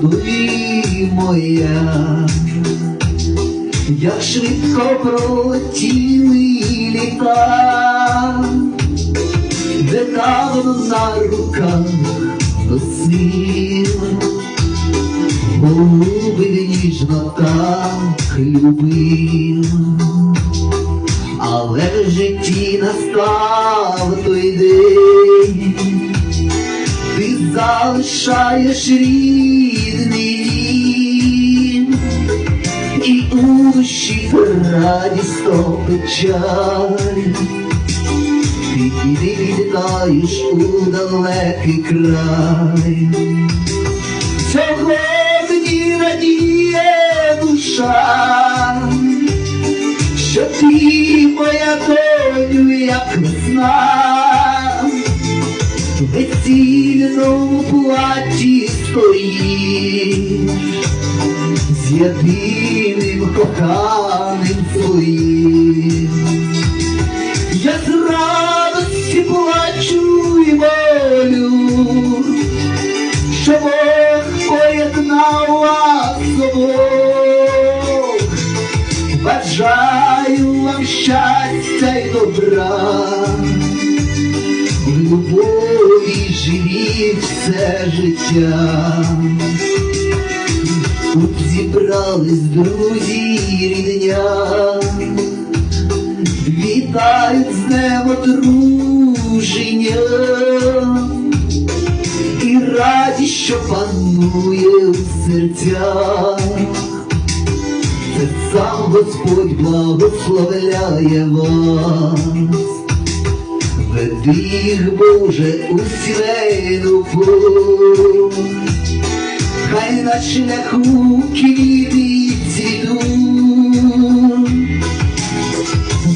тобі моя, як швидко пролетіли літа, де давно на руках носив, голуби ніжно так любив. Але в житті настав залишаєш рідний. І у душі радість то печаль, ти іди відлітаєш у далекий край. Сьогодні радіє душа, що ти моя доню, як весна, в весільному платі стоїш, з єдиним коханим своїм. Я з радості плачу і волю, що Бог поєднав вас обох. Бажаю вам щастя й добра, в любові живіть все життя. Тут зібрались друзі і рідня, вітають з днем одруження і радість, що панує в серцях. Це сам Господь благословляє вас, їх, Боже, у сімейну путь, хай на шляху квіти цвітуть,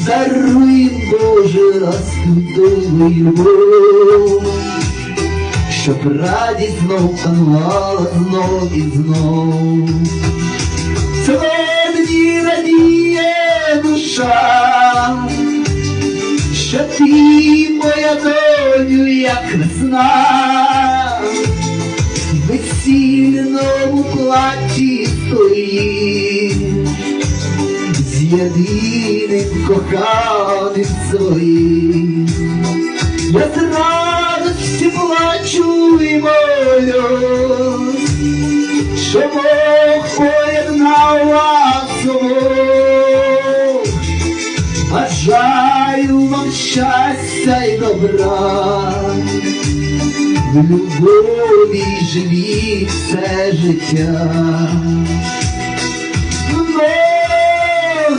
даруй Боже, растудову любов, щоб радість знов панувала знов і знов. Сьогодні радіє душа, що ти моя доню, як весна, в весільному платі стоїш, з єдиним коханим своїм. Я щастя й добра, в любові живіть все життя. Многая,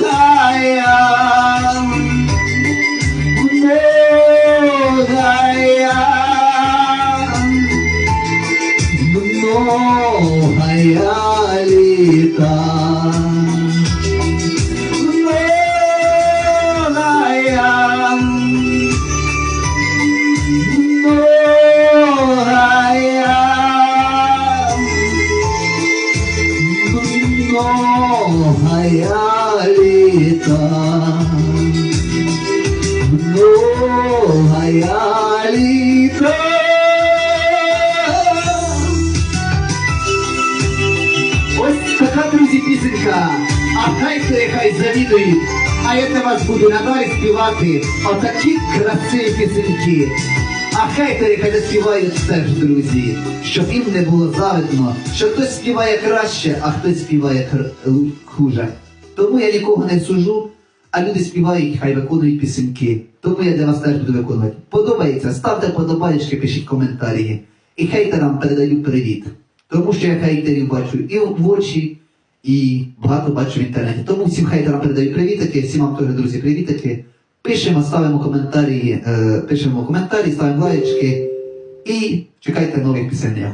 многая, многая лета. Друзі, пісенька. А хай хай завідують. А я для вас буду надалі співати отакі красиві пісеньки. А хай співають теж, друзі, щоб їм не було завидно, що хтось співає краще, а хтось співає хуже. Тому я нікого не сужу, а люди співають, хай виконують пісеньки. Тому я для вас теж буду виконувати. Подобається, ставте подобаєчки, пишіть коментарі. І хейтерам передаю привіт. Тому що я хейтерів бачу і в очі, і багато бачу в інтернеті. Тому всім хейтерам передаю привітики, всім вам теж, друзі, привітики. Пишемо, ставимо коментарі, е, пишемо коментарі, ставимо лайочки і чекайте нових пісень.